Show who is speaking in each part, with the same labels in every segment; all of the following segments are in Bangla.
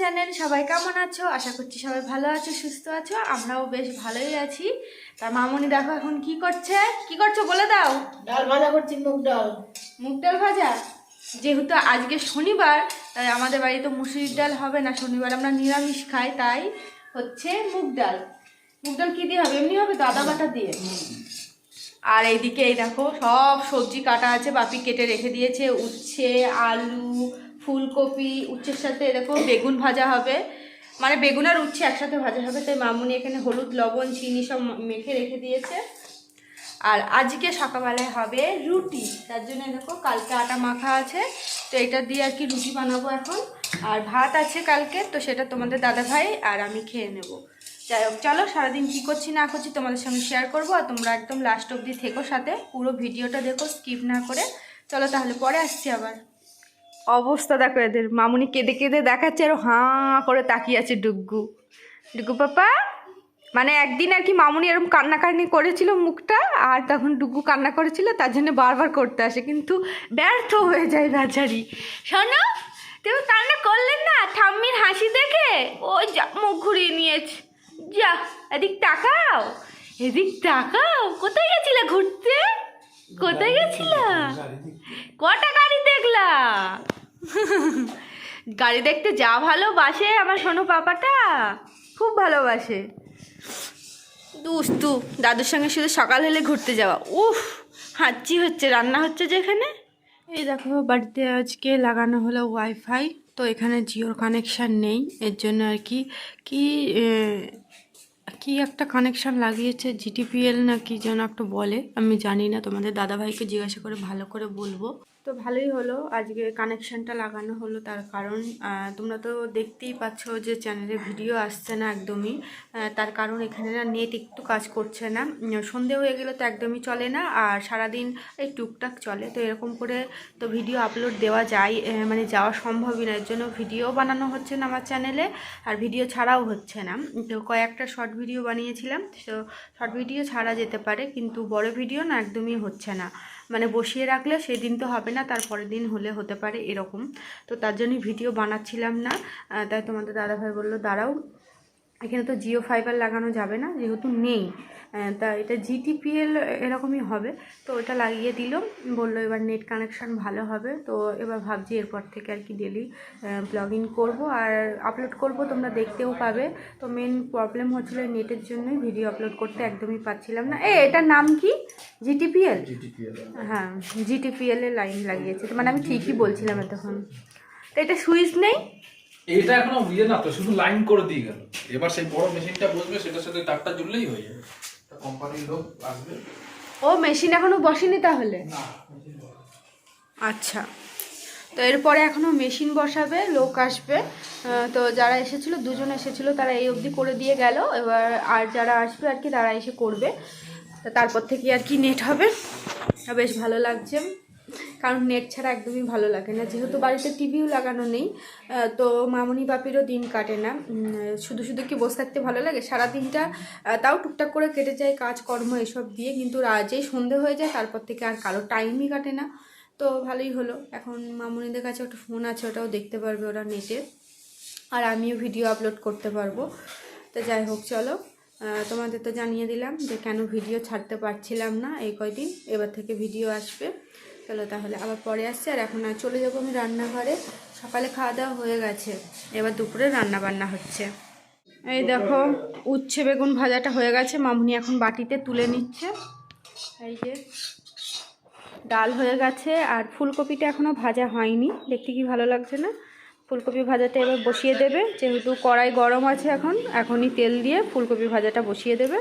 Speaker 1: চ্যানেল সবাই কেমন আছো? আশা করছি সবাই ভালো আছো সুস্থ আছো আমরাও বেশ ভালোই আছি। তার মামনি দেখো এখন কি করছে? কি করছ বলে দাও।
Speaker 2: ডাল ভাজা করছি মুগ ডাল।
Speaker 1: মুগ ডাল ভাজা? যেহেতু আজকে শনিবার তাই আমাদের বাড়িতে মুসুরির ডাল হবে না শনিবার আমরা নিরামিষ খাই তাই হচ্ছে মুগ ডাল। মুগ ডাল কি দিয়ে হবে? এমনি হবে দাদা বাটা দিয়ে? আর এইদিকে এই দেখো সব সবজি কাটা আছে বাপি কেটে রেখে দিয়েছে উচ্ছে আলু ফুলকপি, উচ্ছের সাথে এরকম বেগুন ভাজা হবে। মানে বেগুন আর উচ্ছে একসাথে ভাজা হবে, তাই মামুনি এখানে হলুদ, লবণ, চিনি সব মেখে রেখে দিয়েছে। আর আজকে সকালবেলায় হবে রুটি, তার জন্য দেখো কালকে আটা মাখা আছে, তো এটা দিয়ে আর কি রুটি বানাবো এখন। আর ভাত আছে কালকে, তো সেটা তোমাদের দাদা ভাই আর আমি খেয়ে নেব। যাই হোক, চলো সারাদিন কী করছি না করছি তোমাদের সঙ্গে শেয়ার করব, আর তোমরা একদম লাস্ট অবধি থেকো সাথে, পুরো ভিডিওটা দেখো স্কিপ না করে। চলো তাহলে পরে আসছি আবার। অবস্থা দেখো এদের। মামুনি কেঁদে কেঁদে দেখাচ্ছে আর হাঁ করে তাকিয়ে আছে ডুগ্গু। ডুগু পাপা মানে একদিন আর কি মামুনি এরকম কান্নাকান্নি করেছিল মুখটা, আর তখন ডুগু কান্না করেছিল, তার জন্য বারবার করতে আসে, কিন্তু ব্যর্থ হয়ে যায় বেচারি শোনো তুমি কান্না করলেন না? ঠাম্মির হাসি দেখে? ও যা, মুখ ঘুরিয়ে নিয়েছে। যা, এদিক তাকাও এদিক তাকাও, কোথায় গেছিলে ঘুরতে? কোথায় গেছিলা? কটা গাড়ি দেখলা? গাড়ি দেখতে যা ভালোবাসে আমার সোনু পাপাটা? খুব ভালোবাসে দুস্তু দাদুর সঙ্গে শুধু সকাল হলে ঘুরতে যাওয়া। উফ হাঁচি হচ্ছে রান্না হচ্ছে যেখানে। এই দেখো বাড়িতে আজকে লাগানো হলো ওয়াইফাই তো এখানে জিওর কানেকশান নেই। এর জন্য আর কি কি কি একটা কানেকশান লাগিয়েছে জিটিপিএল না কি যেন একটু বলে, আমি জানি না, তোমাদের দাদাভাইকে জিজ্ঞাসা করে ভালো করে বলব। তো ভালোই হলো। আজকে কানেকশানটা লাগানো হলো তার কারণ তোমরা তো দেখতেই পাচ্ছ যে চ্যানেলে ভিডিও আসছে না একদমই। তার কারণ এখানে না নেট একটু কাজ করছে না। সন্ধে হয়ে গেলে তো একদমই চলে না, আর সারাদিন এই টুকটাক চলে। তো এরকম করে তো ভিডিও আপলোড দেওয়া যায় মানে যাওয়া সম্ভবই না। এর জন্য ভিডিও বানানো হচ্ছে না আমার চ্যানেলে আর ভিডিও ছাড়াও হচ্ছে না। তো কয়েকটা শর্ট ভিডিও বানিয়েছিলাম। তো শর্ট ভিডিও ছাড়া যেতে পারে, কিন্তু বড় ভিডিও না একদমই হচ্ছে না। মানে বসিয়ে রাখলে সেদিন তো হবে না, তার পরের দিন হলে হতে পারে এরকম। তো তার জন্যই ভিডিও বানাচ্ছিলাম না। তাই তোমাদের দাদাভাই বলল, দাঁড়াও এখানে তো জিও ফাইবার লাগানো যাবে না যেহেতু নেই। তা এটা জিটিপিএল এরকমই হবে। তো ওটা লাগিয়ে দিল বলল এবার নেট কানেকশান ভালো হবে। তো এবার ভাবছি এরপর থেকে আর কি ডেলি ব্লগ ইন করব। আর আপলোড করব তোমরা দেখতেও পাবে। তো মেন প্রবলেম হচ্ছিল নেটের জন্যই ভিডিও আপলোড করতে একদমই পাচ্ছিলাম না। এ এটার নাম কি? জিটিপিএল? হ্যাঁ জিটিপিএল এর লাইন লাগিয়েছে। তো মানে আমি ঠিকই বলছিলাম এতক্ষণ। তো এটা সুইচ নেই?
Speaker 3: এটা এখনও ইয়ে না তো শুধু লাইন করে দিয়ে গেল। এবার সেই বড় মেশিনটা বসবে সেটার সাথে তারটা জুড়লেই হয়ে যাবে। কোম্পানির লোক আসবে।
Speaker 1: ও মেশিন এখনও বসেনি তাহলে? আচ্ছা। তো এরপরে এখনও মেশিন বসাবে লোক আসবে। তো যারা এসেছিল দুজন এসেছিল তারা এই অবধি করে দিয়ে গেল। এবার আর যারা আসবে আর কি তারা এসে করবে। তো তারপর থেকে আর কি নেট হবে। তা বেশ ভালো লাগছে। কারণ নেট ছাড়া একদমই ভালো লাগে না। যেহেতু বাড়িতে টিভিও লাগানো নেই তো মামনি বাপিরও দিন কাটে না। শুধু শুধু কি বসে থাকতে ভালো লাগে? সারা দিনটা তাও টুকটাক করে কেটে যায় কাজকর্ম এসব দিয়ে, কিন্তু রা- যেই সন্ধে হয়ে যায়, তারপর থেকে আর কারও টাইমই কাটে না। তো ভালোই হলো। এখন মামনিদের কাছে একটা ফোন আছে, ওটাও দেখতে পারবে ওরা নেটে। আর আমিও ভিডিও আপলোড করতে পারব। তো যাই হোক, চলো। তোমাদের তো জানিয়ে দিলাম যে কেন ভিডিও ছাড়তে পারছিলাম না এই কয়দিন। এবার থেকে ভিডিও আসবে। চলো তাহলে আবার পরে আসছে, আর এখন আর চলে যাব আমি রান্নাঘরে। সকালে খাওয়া দাওয়া হয়ে গেছে, এবার দুপুরে রান্না বান্না হচ্ছে। এই দেখো, উচ্ছে বেগুন ভাজাটা হয়ে গেছে, মামুনি এখন বাটিতে তুলে নিচ্ছে। এই যে ডাল হয়ে গেছে, আর ফুলকপিটা এখনও ভাজা হয়নি, দেখতে কি ভালো লাগছে না? ফুলকপি ভাজাটা এবার বসিয়ে দেবে, যেহেতু কড়াই গরম আছে এখন, এখনই তেল দিয়ে ফুলকপি ভাজাটা বসিয়ে দেবে।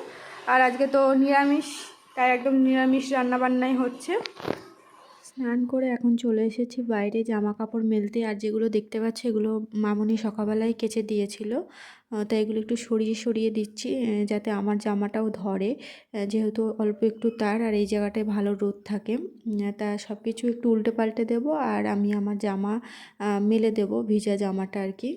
Speaker 1: আর আজকে তো নিরামিষ, তাই একদম নিরামিষ রান্নাবান্নাই হচ্ছে। স্নান করে এখন চলে এসেছি বাইরে জামা কাপড় মেলতে। আর যেগুলো দেখতে পাচ্ছি, এগুলো মামনি সকালবেলায় কেচে দিয়েছিল। তাই এগুলো একটু সরিয়ে সরিয়ে দিচ্ছি যাতে আমার জামাটাও ধরে যেহেতু অল্প একটু তার আর এই জায়গাটায় ভালো রোদ থাকে। তা সব কিছু একটু উল্টে পাল্টে দেবো আর আমি আমার জামা মেলে দেবো, ভিজা জামাটা আর কি।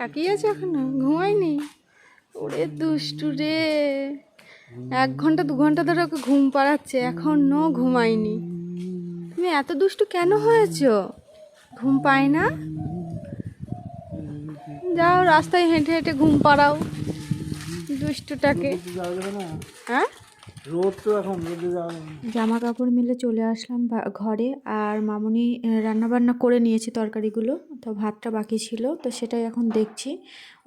Speaker 1: তাকিয়ে আছে এখনও? ঘুমায়নি? ওরে দুষ্টু রে। এক ঘণ্টা, দু ঘণ্টা ধরে ওকে ঘুম পাড়াচ্ছে, এখনও ঘুমায়নি। তুমি এত দুষ্টু কেন হয়েছো? ঘুম পায় না? যাও, রাস্তায় হেঁটে হেঁটে ঘুম পাড়াও। দুষ্টুটাকে। হ্যাঁ?
Speaker 4: রোদ তো এখন রোদে যাওয়া যাবে না।
Speaker 1: জামা কাপড় মিলে চলে আসলাম ঘরে আর মামনি রান্না বান্না করে নিয়েছে তরকারিগুলো তো ভাতটা বাকি ছিল তো সেটাই এখন দেখছি।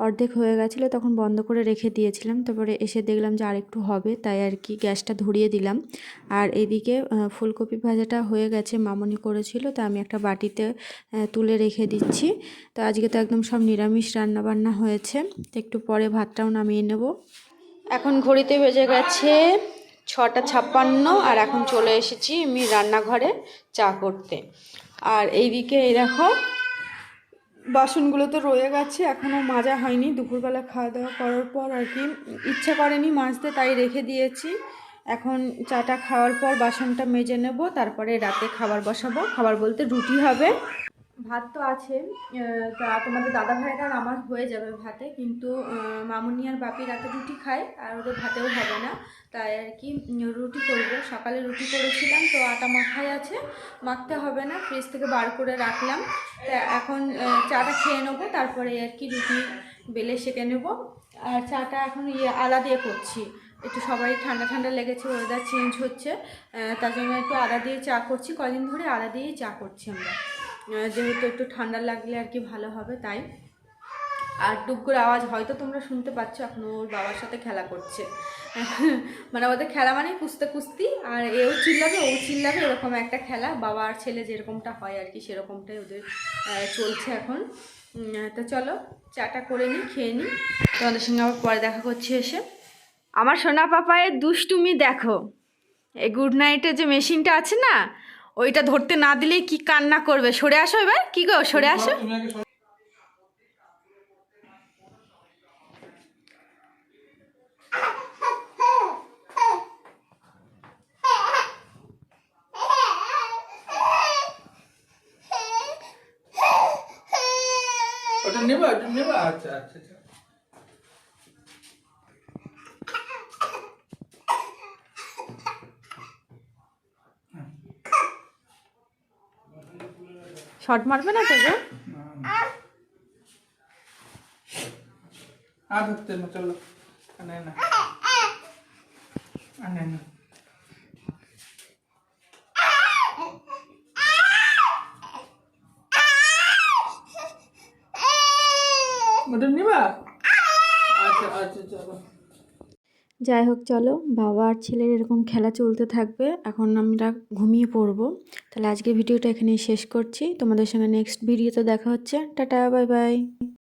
Speaker 1: অর্ধেক হয়ে গেছিল তখন বন্ধ করে রেখে দিয়েছিলাম তারপরে এসে দেখলাম যে আরেকটু হবে তাই আর কি গ্যাসটা ধরিয়ে দিলাম। আর এদিকে ফুলকপি ভাজাটা হয়ে গেছে মামনি করেছিল তো আমি একটা বাটিতে তুলে রেখে দিচ্ছি। তো আজকে তো একদম সব নিরামিষ রান্না বান্না হয়েছে তো একটু পরে ভাতটাও নামিয়ে নেব। এখন ঘড়িতে বেজে গেছে ছটা ছাপ্পান্ন আর এখন চলে এসেছি আমি রান্নাঘরে চা করতে। আর এইদিকে এই দেখো, বাসনগুলো তো রয়ে গেছে এখনও মাজা হয়নি। দুপুরবেলা খাওয়া দাওয়া করার পর আর কি, ইচ্ছে করেনি মাজতে, তাই রেখে দিয়েছি। এখন চাটা খাওয়ার পর বাসনটা মেজে নেব, তারপরে রাতে খাবার বসাবো। খাবার বলতে রুটি হবে। ভাত তো আছে তা তোমাদের দাদা ভাইরা আমার হয়ে যাবে ভাতে, কিন্তু মামুনি আর বাপি রাতে রুটি খায়, আর ওদের ভাতেও হবে না। তাই আর কি রুটি করব। সকালে রুটি করেছিলাম, তো আটা মাখাই আছে, মাখতে হবে না ফ্রিজ থেকে বার করে রাখলাম। তা এখন চাটা খেয়ে নেব, তারপরে আর কি রুটি বেলে সেঁকে নেব। আর চাটা এখন ইয়ে আলা দিয়ে করছি। একটু সবাই ঠান্ডা ঠান্ডা লেগেছে ওয়েদার চেঞ্জ হচ্ছে তার জন্য একটু আদা দিয়ে চা করছি। কদিন ধরে আদা দিয়েই চা করছি আমরা। যেহেতু একটু ঠান্ডা লাগলে আর কি ভালো হবে, তাই। আর ডুবগুর আওয়াজ হয়তো তোমরা শুনতে পাচ্ছ, এখন ওর বাবার সাথে খেলা করছে। মানে ওদের খেলা মানে কুস্তে কুস্তি আর এও চিল্লাবে, ও চিল্লাবে, এরকম একটা খেলা। বাবা আর ছেলে যেরকমটা হয় আর কি, সেরকমটাই ওদের চলছে এখন। তো চলো, চাটা করে নিই, খেয়ে নিই। তোমাদের সঙ্গে আবার পরে দেখা করছি এসে। আমার সোনা পাপায়ের দুষ্টুমি দেখো। এই গুড নাইটের যে মেশিনটা আছে না ওইটা ধরতে না দিলেই কি কান্না করবে? সরে আসো এবার। কি গো, সরে আসো।
Speaker 3: নেবা নেবা। আচ্ছা আচ্ছা।
Speaker 1: শর্ট মারবে না তো যাই হোক চলো। বাবা আর ছেলের এরকম খেলা চলতে থাকবে। এখন আমরা ঘুমিয়ে পড়ব। তাহলে আজকে ভিডিওটা এখানেই শেষ করছি। তোমাদের সঙ্গে নেক্সট ভিডিওতে দেখা হচ্ছে। Tata bye bye